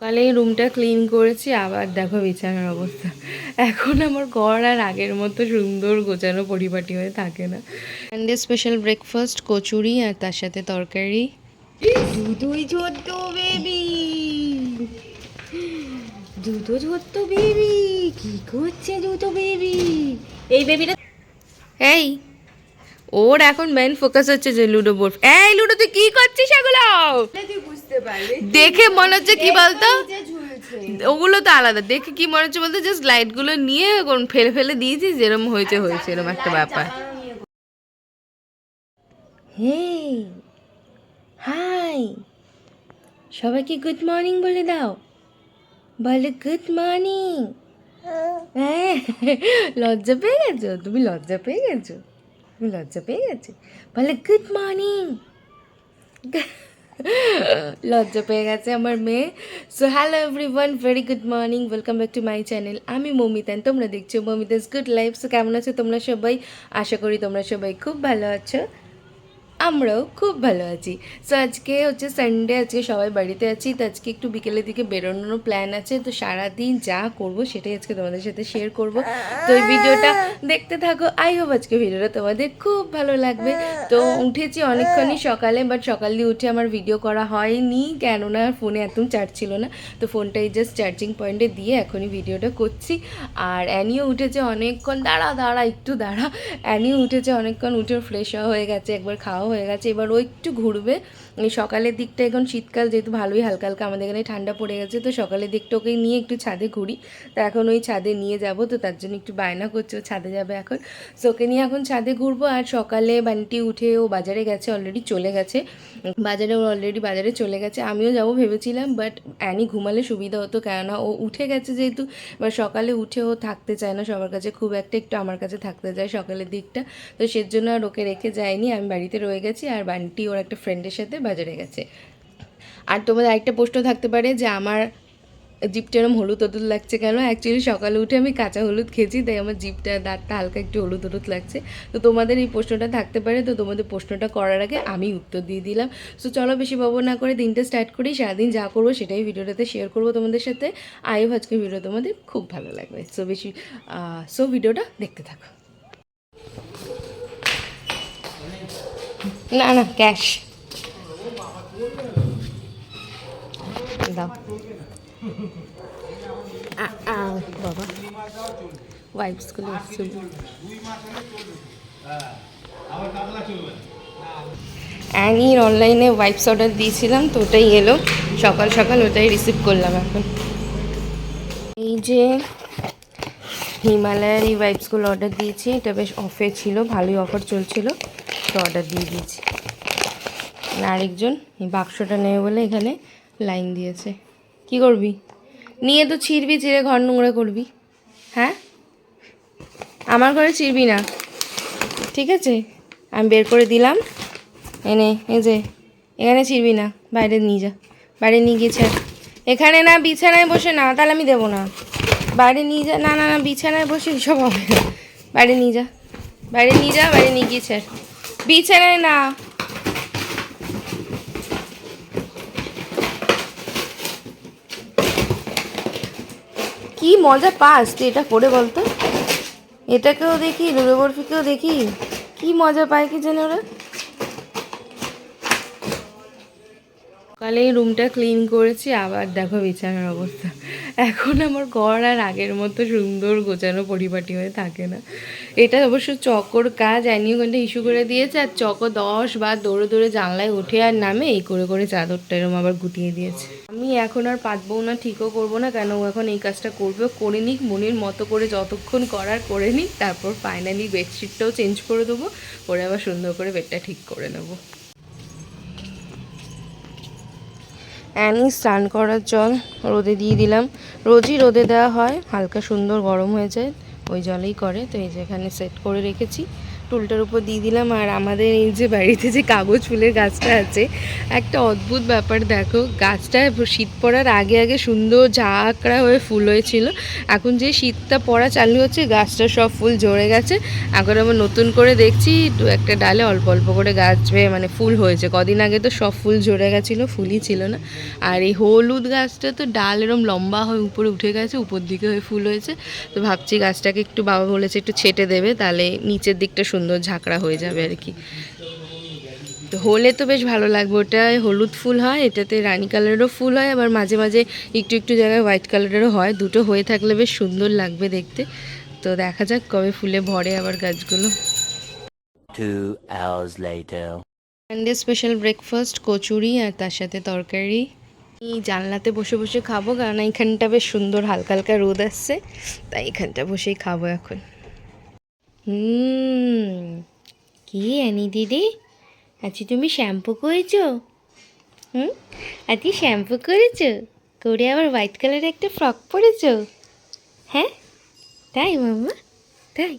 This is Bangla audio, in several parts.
সকালে এই রুমটা ক্লিন করেছি, আবার দেখো বিছানার অবস্থা। এখন আমার ঘর আর আগের মতো সুন্দর গোছানো পরিপাটি হয়ে থাকে না। সানডে স্পেশাল ব্রেকফাস্ট কচুরি আর তার সাথে তরকারি। দুধই ছোট্ট বেবি দুটো ছোট্ট বেবি কি করছে দুটো বেবি এই বেবিটা এই, ওর এখন মেন ফোকাস হচ্ছে যে লুডো বোর্ড। এই, লুডো, তুই কি করছিস এগুলো? দেখে মনে হচ্ছে কি বলতো? ওগুলো তো আলাদা। দেখে কি মনে হচ্ছে বলতো? জাস্ট লাইটগুলো নিয়ে কোন ফেলে ফেলে দিয়েছিস যেরকম হয়েছে হয়েছে এরকম একটা ব্যাপার। হেই হাই সবাইকে গুড মর্নিং বলে দাও। বলে গুড মর্নিং হ্যাঁ লজ্জা পেয়ে গেছো? তুমি লজ্জা পেয়ে গেছো? তুমি লজ্জা পেয়ে গেছো? বলে গুড মর্নিং লজ্জা পেয়ে গেছে আমার মেয়ে। So hello everyone very good morning welcome back to my channel আমি মমিতান তোমরা দেখছ মমিতাস গুড লাইফ সো কেমন আছো তোমরা সবাই? আশা করি তোমরা সবাই খুব ভালো আছো। আমরাও খুব ভালো আছি। সো আজকে হচ্ছে সানডে আজকে সবাই বাড়িতে আছি, তো আজকে একটু বিকেলের দিকে বেরোনোর প্ল্যান আছে। তো সারাদিন যা করব সেটাই আজকে তোমাদের সাথে শেয়ার করব। তো এই ভিডিওটা দেখতে থাকো। আই হোপ আজকে ভিডিওটা তোমাদের খুব ভালো লাগবে। তো উঠেছি অনেকক্ষণই সকালে বাট সকাল দিয়ে উঠে আমার ভিডিও করা হয়নি, কেননা ফোনে একদম চার্জ ছিল না। তো ফোনটাই জাস্ট চার্জিং পয়েন্টে দিয়ে এখনই ভিডিওটা করছি। আর অ্যানিও উঠেছে অনেকক্ষণ। দাঁড়া দাঁড়া, একটু দাঁড়া। অ্যানিও উঠেছে অনেকক্ষণ উঠে ফ্রেশ হয়ে গেছে। একবার খাওয়া হয়ে গেছে। এবার ও একটু ঘুরবে। সকালের দিকটা এখন শীতকাল, যেহেতু ভালোই হালকা হালকা আমাদের এখানে ঠান্ডা পড়ে গেছে, তো সকালের দিকটা ওকে নিয়ে একটু ছাদে ঘুরি। তো এখন ওই ছাদে নিয়ে যাব, তো তার জন্য একটু বায়না করছে ছাদে যাবে এখন। সো ওকে নিয়ে এখন ছাদে ঘুরবো, আর সকালে বান্টি উঠে ও বাজারে গেছে অলরেডি চলে গেছে। বাজারে ও অলরেডি বাজারে চলে গেছে, আমিও যাব ভেবেছিলাম বাট অ্যানি ঘুমালে সুবিধা হতো, কেননা ও উঠে গেছে যেহেতু এবার সকালে উঠে ও থাকতে চায় না সবার কাছে, খুব একটা একটু আমার কাছে থাকতে চায় সকালের দিকটা। তো সেজন্য আর ওকে রেখে যায়নি, আমি বাড়িতে রয়ে গেছি, আর বান্টি ওর একটা ফ্রেন্ডের সাথে বাজারে গেছে। আর তোমাদের একটা প্রশ্ন থাকতে পারে যে আমার জিপটা এরম হলুদ হলুদ লাগছে কেন? অ্যাকচুয়ালি সকালে উঠে আমি কাঁচা হলুদ খেয়েছি, তাই আমার জিপটা দাঁতটা হালকা একটু হলুদ হলুদ লাগছে। তো তোমাদের এই প্রশ্নটা থাকতে পারে, তো তোমাদের প্রশ্নটা করার আগে আমি উত্তর দিয়ে দিলাম। সো চলো বেশি বাবু না করে দিনটা স্টার্ট করি, সারাদিন যা করব সেটাই ভিডিওটাতে শেয়ার করব তোমাদের সাথে। আইও আজকে ভিডিও তোমাদের খুব ভালো লাগবে। সো বেশি সো ভিডিওটা দেখতে থাকো। না না ক্যাশ দাও। বাবা। ওয়াইপসগুলো এসছে অ্যানির অনলাইনে ওয়াইপস অর্ডার দিয়েছিলাম, তো ওটাই এলো। সকাল সকাল ওটাই রিসিভ করলাম এখন। এই যে হিমালয়ার এই ওয়াইপসগুলো অর্ডার দিয়েছি, এটা বেশ অফে ছিল, ভালোই অফার চলছিল, তো অর্ডার দিয়ে দিয়েছি। আরেকজন এই বাক্সটা নেবে বলে এখানে লাইন দিয়েছে। কি করবি? নিয়ে তো ছিঁড়বি চিড়ে ঘর নোংরা করবি। হ্যাঁ? আমার ঘরে ছিঁড়বি না। ঠিক আছে? আমি বের করে দিলাম। এনে এই যে, এখানে ছিঁড়বি না, বাইরে নিয়ে যা। বাইরে নিয়ে গিয়ে ছাড়। এখানে না, বিছানায় বসে না, তাহলে আমি দেবো না। বাইরে নিয়ে যা, না না না, বিছানায় বসে সব হবে বাইরে নিয়ে যা। বাইরে নিয়ে যা, বাইরে নিয়ে গিয়েছে বিছানায় না। কি মজা পাস তুই এটা করে বলতো? এটাকেও দেখি লুডো বরফিকেও দেখি। কি মজা পায় কি জানে ওরা? সকালে এই রুমটা ক্লিন করেছি, আবার দেখো বিছানার অবস্থা। এখন আমার ঘর আর আগের মতো সুন্দর গোছানো পরিপাটি হয়ে থাকে না। এটা অবশ্য চকর কাজ অ্যানি ওখানটা ইস্যু করে দিয়েছে, আর চকো দশ বার দৌড়ে দৌড়ে জানলায় উঠে আর নামে, এই করে করে চাদরটা এরম আবার গুটিয়ে দিয়েছে। আমি এখন আর পাতবো না, ঠিকও করব না, কেন ও এখন এই কাজটা করবে? করে নিক, মনির মতো করে যতক্ষণ করার করে নিক, তারপর ফাইনালি বেডশিটটাও চেঞ্জ করে দেবো, করে আবার সুন্দর করে বেডটা ঠিক করে নেব। অ্যানি স্নান করার জল রোদে দিয়ে দিলাম। রোজই রোদে দেওয়া হয়, হালকা সুন্দর গরম হয়ে যায়, ওই জলেই করে। তো এই যে এখানে সেট করে রেখেছি। টুলটার উপর দিয়ে দিলাম আর আমাদের এই যে বাড়িতে যে কাগজ ফুলের গাছটা আছে, একটা অদ্ভুত ব্যাপার দেখো গাছটায় শীত পড়ার আগে আগে সুন্দর ঝাঁকড়া হয়ে ফুল হয়েছিল, এখন যে শীতটা পড়া চালু হচ্ছে, গাছটা সব ফুল ঝরে গেছে, এখন আবার নতুন করে দেখছি দু একটা ডালে অল্প অল্প করে গাছ মানে ফুল হয়েছে, কদিন আগে তো সব ফুল ঝরে গেছিল, ফুলই ছিল না, আর এই হলুদ গাছটা তো ডাল এরম লম্বা হয়ে উপরে উঠে গেছে, উপর দিকে হয়ে ফুল হয়েছে, তো ভাবছি গাছটাকে একটু বাবা বলেছে একটু ছেটে দেবে, তাহলে নিচের দিকটা সুন্দর ঝাঁকড়া হয়ে যাবে আর কি। তো হলে তো বেশ ভালো লাগবে। ওটা হলুদ ফুল হয় এটাতে রানী কালারেরও ফুল হয় আবার মাঝে মাঝে একটু একটু জায়গায় হোয়াইট কালারেরও হয়। দুটো হয়ে থাকলে বেশ সুন্দর লাগবে দেখতে। তো দেখা যাক কবে ফুলে ভরে আবার গাছগুলো. সানডে স্পেশাল ব্রেকফাস্ট কচুরি আর তার সাথে তরকারি। জানলাতে বসে বসে খাব কারণ এখানটা বেশ সুন্দর হালকা হালকা রোদ আসছে তাই এখানটা বসেই খাব এখন। হুম, কি আনি দিদি? আচ্ছা তুমি শ্যাম্পু করেছ? হুম, আজকে শ্যাম্পু করেছ? করে আবার হোয়াইট কালারের একটা ফ্রক পরেছো? হ্যাঁ? তাই মাম্মা, তাই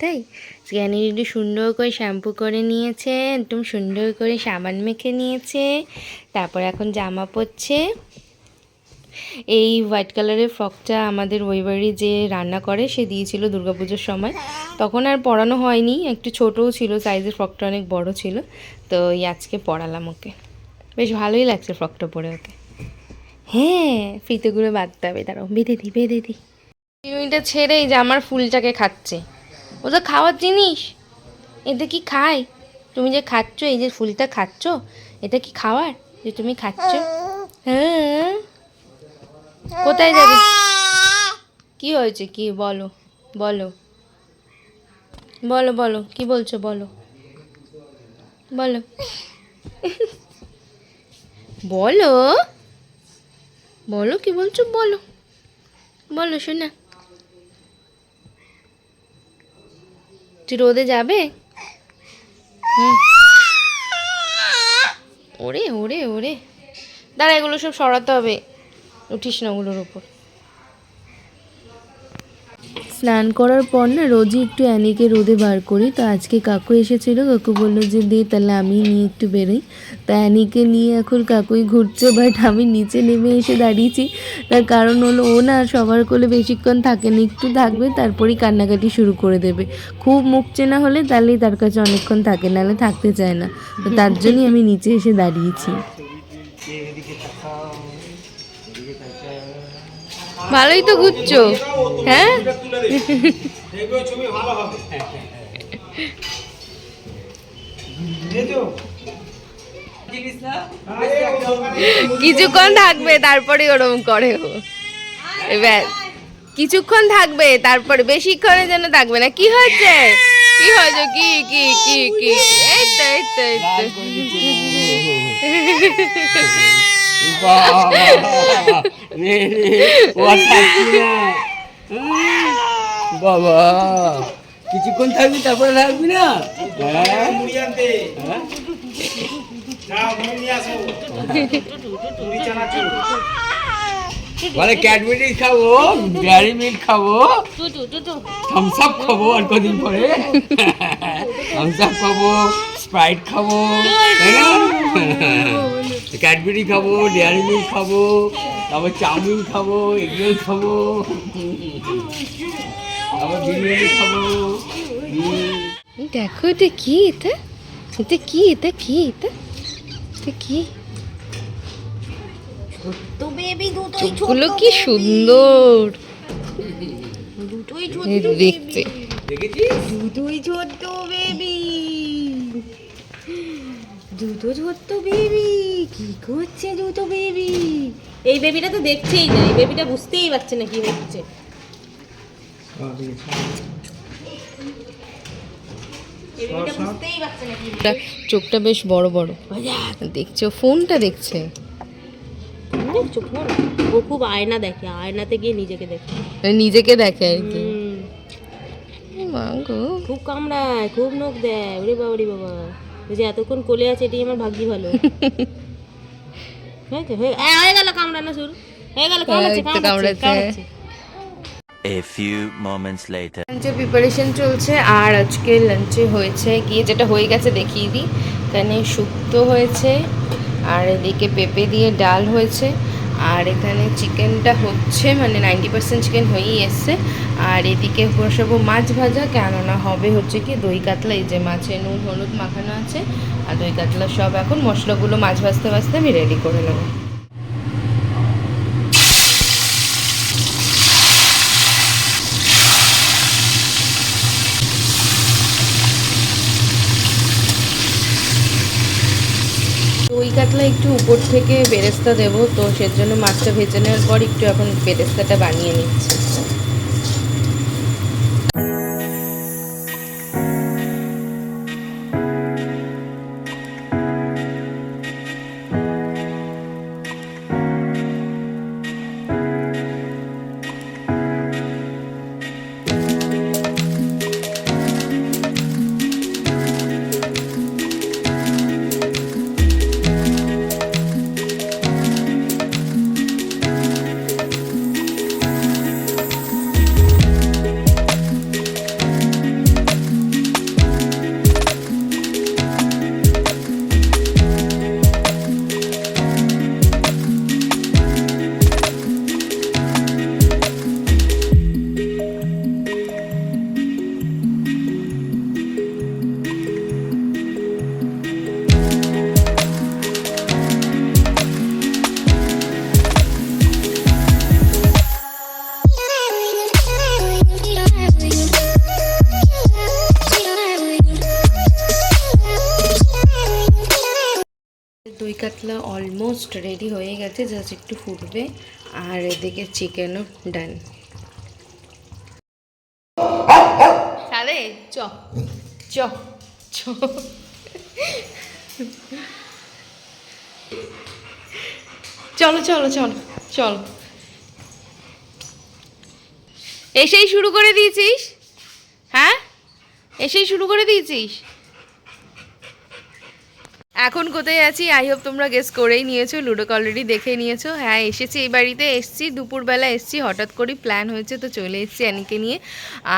তাই। স্ক্যানি দিদি সুন্দর করে শ্যাম্পু করে নিয়েছে, একদম সুন্দর করে সাবান মেখে নিয়েছে, তারপর এখন জামা পরছে। এই হোয়াইট কালারের ফ্রকটা আমাদের ওই বাড়ি যে রান্না করে সে দিয়েছিল দুর্গাপুজোর সময়। তখন আর পরানো হয়নি, একটু ছোটও ছিল সাইজের ফ্রকটা অনেক বড় ছিল। তো এই আজকে পরালাম ওকে। বেশ ভালোই লাগছে ফ্রকটা পরে ওকে। হ্যাঁ ফিতেগুলো বাঁধতে হবে, দাঁড়াও, বেঁধে দিই বেঁধে দিই। চিরুনিটা ছেড়ে এই যে আমার ফুলটাকে খাচ্ছে। ও তো খাওয়ার জিনিস এটা কি খায়? তুমি যে খাচ্ছ, এই যে ফুলটা খাচ্ছ, এটা কি খাওয়ার যে তুমি খাচ্ছ? হ্যাঁ। কোথায় যাবে? কি হয়েছে? কি? বলো বলো। বলো বলো। কি বলছো? বলো। বলো। বলো। বলো, কি বলছো? বলো। বলো, শোনা। তুই রোদে যাবে? হুম। ওরে ওরে ওরে। দাঁড়া, এগুলো সব সরাতে হবে। উঠিস না ওগুলোর ওপর স্নান করার পর না রোজই একটু অ্যানিকে রোদে বার করি। তো আজকে কাকু এসেছিল, কাকু বলল যে দে তাহলে আমি নিয়ে একটু বেরোই। তা অ্যানিকে নিয়ে এখন কাকুই ঘুরছে বাট আমি নিচে নেমে এসে দাঁড়িয়েছি। তার কারণ হলো ও না সবার কোলে বেশিক্ষণ থাকে না একটু থাকবে, তারপরেই কান্নাকাটি শুরু করে দেবে। খুব মুখ চেনা হলে তাহলেই তার কাছে অনেকক্ষণ থাকে, নাহলে থাকতে চায় না। তো তার জন্যই আমি নিচে এসে দাঁড়িয়েছি। ভালোই তো ঘুরছো। হ্যাঁ? কিছুক্ষণ থাকবে, তারপরে ওরকম করে এবার কিছুক্ষণ থাকবে, তারপরে বেশিক্ষণের জন্য থাকবে না। কি হয়েছে? কি হয়েছে? কি কি কি কি? এই তো এই তো এই তো। বাবা কিছুক্ষণ থাকবি তারপরে থাকবি না? বলে ক্যাডবেরি খাব ডেয়ারি মিল্ক খাব থামস আপ খাব আর কদিন পরে থামস আপ খাব স্প্রাইট খাব তাই না? ক্যাডবেরি খাব ডেয়ারি মিল্ক খাব তারপর চাউমিন খাব এগরোল খাব আবার বিরিয়ানি খাব। দেখো এটা কি এটা? এটা কি এটা কি এটা? এটা কি? চোখগুলো কি সুন্দর। দুটোই দেখতে। দেখেছিস? দুটোই ছোট্ট বেবি দুটো ছোট্ট বেবি কি করছে দুটো বেবি এই বেবিটা তো দেখছেই না এই বেবিটা বুঝতেই পারছে না কি হচ্ছে। বুঝতেই পারছে না কি চোখটা বেশ বড় বড়। দেখছ ফোনটা দেখছে। দেখছ ফোন? ও খুব আয়না দেখে আয়নাতে গিয়ে নিজেকে দেখে। নিজেকে দেখে আর কি। খুব কামড়ায় খুব নখ দেয়। ওরে বাবা রে বাবা। যে এতক্ষণ কোলে আছে এটি আমার ভাগ্যি ভালো। হয়ে গেল কামড়ানো শুরু। হয়ে গেল। কামড়াচ্ছে A few moments later. লাঞ্চের প্রিপারেশন চলছে আর আজকে লাঞ্চে হয়েছে গিয়ে যেটা হয়ে গেছে দেখিয়ে দিই। এখানে শুক্তো হয়েছে আর এদিকে পেঁপে দিয়ে ডাল হয়েছে। আর এখানে চিকেনটা হচ্ছে মানে নাইনটি পার্সেন্ট চিকেন হয়েই এসছে। আর এদিকে বসাবো মাছ ভাজা, কেননা হবে হচ্ছে কি দই কাতলা, এই যে মাছে নুন, হলুদ মাখানো আছে। আর দই কাতলা সব এখন মশলাগুলো মাছ ভাজতে ভাজতে আমি রেডি করে নেব। কাতলা একটু উপর থেকে বেরেস্তা দেবো, তো সেজন্য মাছটা ভেজে নেওয়ার পর একটু এখন বেরেস্তাটা বানিয়ে নিচ্ছি। কাতলা অলমোস্ট রেডি হয়ে গেছে জাস্ট একটু ফুটবে, আর এদিকে চিকেনও ডান সাদে চ চ চ। চলো চলো চলো চলো। এসেই শুরু করে দিয়েছিস? হ্যাঁ? এসেই শুরু করে দিয়েছিস? এখন কোথায় আছি? আই হোপ তোমরা গেস করেই নিয়েছো লুডো অলরেডি দেখে নিয়েছো। হ্যাঁ এসেছি এই বাড়িতে এসছি দুপুরবেলা এসছি হঠাৎ করেই প্ল্যান হয়েছে তো চলে এসেছি অ্যানিকে নিয়ে।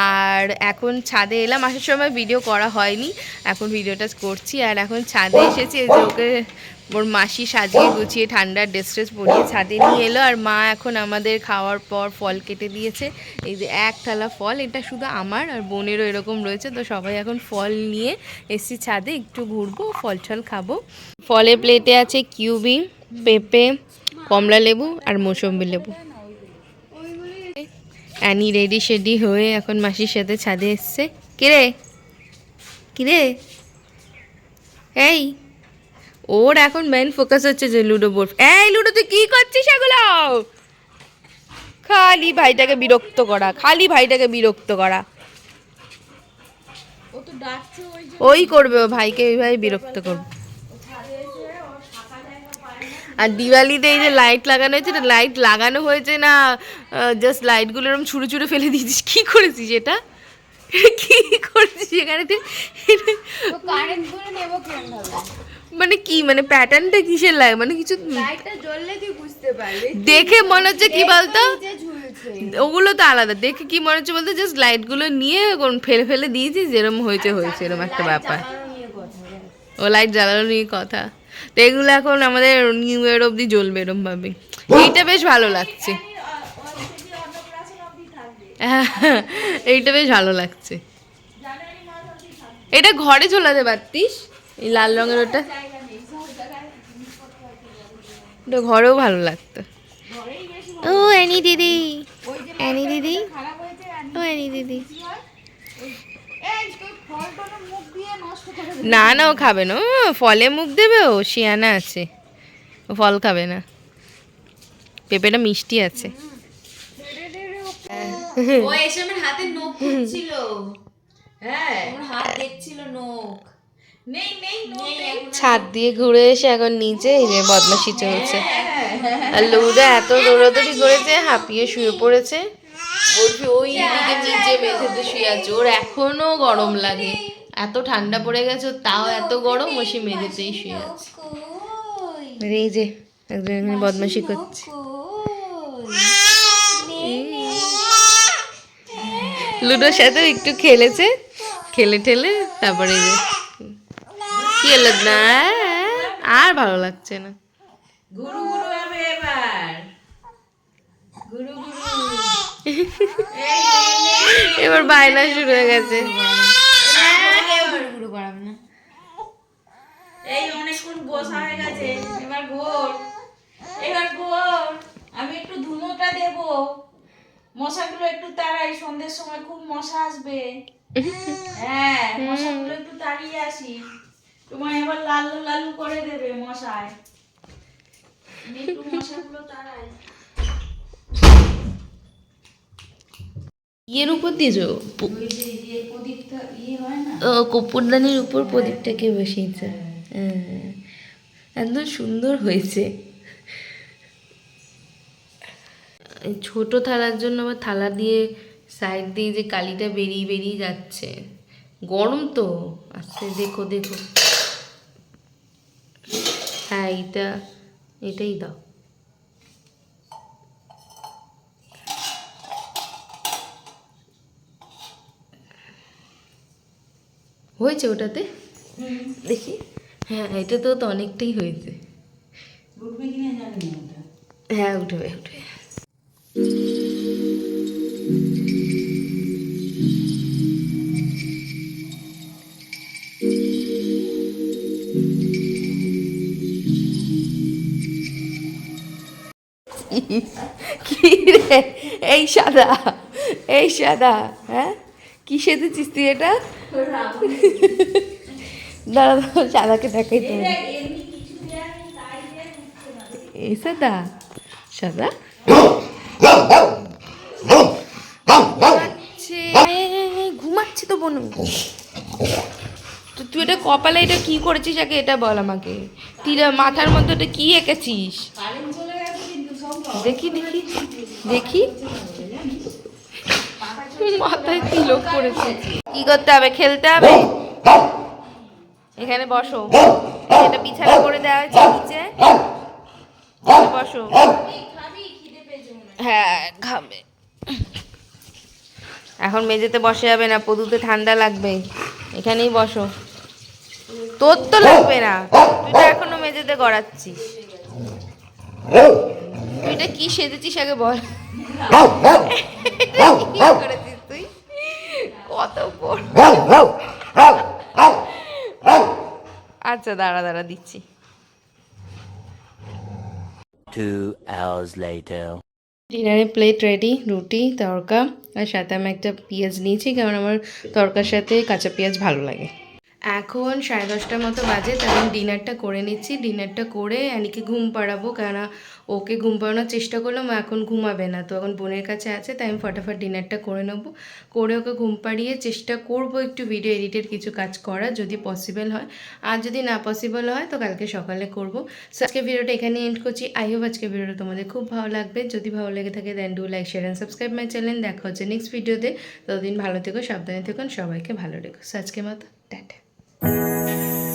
আর এখন ছাদে এলাম আসার সময় ভিডিও করা হয়নি এখন ভিডিওটা করছি আর এখন ছাদে এসেছি এই যে ওকে ওর মাসি সাজিয়ে গুছিয়ে ঠান্ডার ড্রেস ট্রেস পরিয়ে ছাদে নিয়ে এলো আর মা এখন আমাদের খাওয়ার পর ফল কেটে দিয়েছে। এই যে এক থালা ফল, এটা শুধু আমার আর বোনেরও এরকম রয়েছে, তো সবাই এখন ফল নিয়ে এসছি ছাদে, একটু ঘুরবো, ফল টল খাব। ফলের প্লেটে আছে কিউবি, পেঁপে, কমলা লেবু আর মৌসম্বি লেবু। অ্যানি রেডি শেডি হয়ে এখন মাসির সাথে ছাদে এসছে। কিরে? কিরে? এই ওর এখন মেন ফোকাস হচ্ছে যে লুডো বোর্ড এই লুডো তুই কি করছিস এগুলো? খালি ভাইটাকে বিরক্ত করা খালি ভাইটাকে বিরক্ত করা। ওই করবে ও ভাইকে ওই ভাই বিরক্ত করবে। আর দিওয়ালিতে এই যে লাইট লাগানো হয়েছে লাইট লাগানো হয়েছে না জাস্ট লাইটগুলো এরকম ছুঁড়ে ছুঁড়ে ফেলে দিয়েছিস কি করেছিস এটা? কি করেছিস এখানে মানে কি মানে প্যাটার্নটা কিসের লাগে? মানে কিছু দেখে মনে হচ্ছে কি বলতো? ওগুলো তো আলাদা। দেখে কি মনে হচ্ছে বলতো? জাস্ট লাইটগুলো নিয়ে ফেলে ফেলে দিয়েছি যেরম হয়েছে হয়েছে এরকম একটা ব্যাপার। ও লাইট জ্বালানো নিয়ে কথা। তো এগুলো এখন আমাদের নিউ ইয়ার অবধি জ্বলবে এরম ভাবে এইটা বেশ ভালো লাগছে। এইটা বেশ ভালো লাগছে। এটা ঘরে ঝোলাতে পারতিস? এই লাল রঙের ওটা? ওটা ঘরেও ভালো লাগতো। ও, অ্যানি দিদি। অ্যানি দিদি। ও, অ্যানি দিদি। না না, ও খাবে না। ফলে মুখ দেবে ও, শিয়ানা আছে। ও ফল খাবে না। পেঁপেটা মিষ্টি আছে। ও এসে আমার হাতে নখ ছিল হ্যাঁ। আমার হাত দেখছিল নখ। নেই নেই নেই ছাদ দিয়ে ঘুরে এসে এখন নিচে এই যে বদমাশি চলছে। আর লুডা এত দৌড়াদৌড়ি করেছে হাঁপিয়ে শুয়ে পড়েছে। বলছি ওই দিকে নিচে মেঝেতে শুয়ে আছে। ওর এখনও গরম লাগে। এত ঠান্ডা পড়ে গেছে ওর তাও এত গরম ও সে মেঝেতেই শুয়ে আছে। এই যে একজন এখানে বদমাশি করছে। লুডোর সাথে একটু খেলেছে। খেলে ঠেলে তারপরে যে কি হলো? না আর ভালো লাগছে না। গুরু গুরু হবে এবার। গুরু গুরু। এবার বায়না শুরু হয়ে গেছে। গুরু গুরু করাবে না এই অনেকক্ষণ বসা হয়ে গেছে। এবার ঘোর এবার ঘোর আমি একটু ধুনোটা দেব। মশাগুলো একটু তাড়াই সন্ধ্যের সময় খুব মশা আসবে। হ্যাঁ মশাগুলো একটু তাড়িয়ে আসি। তোমার এবার লালু লালু করে দেবে মশায়। একটু মশাগুলো তাড়াই। ইয়ের উপর দিয়েছ ইয়ে হয় কপুরদানির উপর প্রদীপটাকে বসিয়েছে? হ্যাঁ। একদম সুন্দর হয়েছে এই ছোট থালার জন্য আবার থালা দিয়ে সাইড দিয়ে যে কালিটা বেরিয়ে বেরিয়ে যাচ্ছে। গরম তো আস্তে দেখো দেখো। হ্যাঁ এইটা এটাই দাও। হয়েছে ওটাতে? দেখি। হ্যাঁ এটা তো তো অনেকটাই হয়েছে। হ্যাঁ উঠবে উঠবে। এই সাদা এই সাদা হ্যাঁ? কি সেজেছিস তুই এটা? দাঁড়া, সাদাকে দেখাই তো। এই সাদা সাদা? ঘুমাচ্ছে তো বনু। তো তুই এটা কপালে এটা কি করেছিস? আগে এটা বল আমাকে। তীরা মাথার মধ্যে এটা কি এঁকেছিস? দেখি দেখি দেখি। মাথায় তিলক করেছে। কি করতে হবে? খেলতে হবে? এখানে বসো। এটা বিছানা করে দেওয়া হয়েছে নিচে। বসো। হ্যাঁ খাবে এখন মেঝেতে বসে যাবে না পদুতে ঠান্ডা লাগবে। এখানেই বসো। তোর তো লাগবে না। তুই তো এখনও মেঝেতে গড়াচ্ছিস। তুই এটা কি সেজেছিস আগে বল। করেছিস তুই? কত আচ্ছা দাঁড়া দাঁড়া দিচ্ছি। Two hours later. ডিনারের প্লেট রেডি রুটি তড়কা আর সাথে আমি একটা পেঁয়াজ নিয়েছি কারণ আমার তড়কার সাথে কাঁচা পেঁয়াজ ভালো লাগে। এখন সাড়ে দশটার মতো বাজে তাই আমি ডিনারটা করে নিচ্ছি। ডিনারটা করে অ্যানিকে ঘুম পাড়াবো, কেননা ওকে ঘুম পাড়ানোর চেষ্টা করলাম এখন ঘুমাবে না। তো এখন বোনের কাছে আছে, তাই আমি ফটাফট ডিনারটা করে নেব। করে ওকে ঘুম পাড়িয়ে চেষ্টা করব একটু ভিডিও এডিটের কিছু কাজ করা যদি পসিবল হয়। আর যদি না পসিবল হয়, তো কালকে সকালে করব। সো আজকে ভিডিওটা এখানে এন্ড করছি। আই হোপ আজকে ভিডিওটা তোমাদের খুব ভালো লাগবে। যদি ভালো লেগে থাকে then do like share and subscribe my channel দেখা হচ্ছে নেক্সট ভিডিওতে ততদিন ভালো থেকো, সাবধানে থেকো, সবাইকে ভালো রেখো। সো আজকে মতো, টাটা। Thank you.